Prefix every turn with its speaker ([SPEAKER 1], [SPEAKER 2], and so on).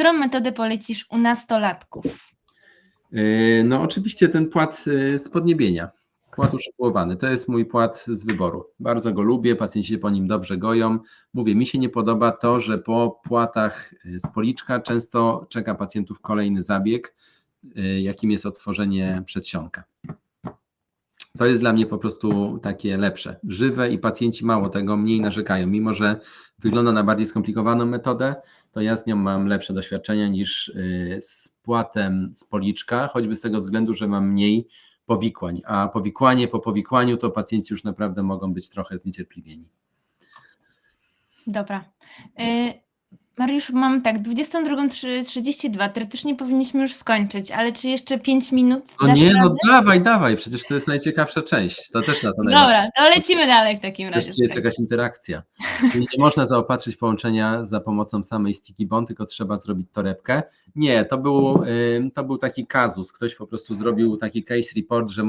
[SPEAKER 1] którą metodę polecisz u nastolatków?
[SPEAKER 2] Yy, No oczywiście ten płat yy, z podniebienia, płat uszykowany, to jest mój płat z wyboru. Bardzo go lubię, pacjenci się po nim dobrze goją. Mówię, mi się nie podoba to, że po płatach yy, z policzka często czeka pacjentów kolejny zabieg, jakim jest otworzenie przedsionka. To jest dla mnie po prostu takie lepsze, żywe i pacjenci mało tego, mniej narzekają. Mimo, że wygląda na bardziej skomplikowaną metodę, to ja z nią mam lepsze doświadczenia niż y, z płatem z policzka, choćby z tego względu, że mam mniej powikłań, a powikłanie po powikłaniu to pacjenci już naprawdę mogą być trochę zniecierpliwieni.
[SPEAKER 1] Dobra. Y, Mariusz, mam tak, 22.32, teoretycznie powinniśmy już skończyć, ale czy jeszcze 5 minut
[SPEAKER 2] No nie, no
[SPEAKER 1] radę?
[SPEAKER 2] dawaj, dawaj, przecież to jest najciekawsza część, to też na to.
[SPEAKER 1] Dobra, to lecimy dalej w takim razie.
[SPEAKER 2] Wreszcie jest jakaś interakcja. Czyli nie można zaopatrzyć połączenia za pomocą samej sticky bond, tylko trzeba zrobić torebkę. Nie, to był, to był taki kazus. Ktoś po prostu zrobił taki case report, że